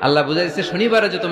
আল্লাহ বুঝাইছে শনিবারে যত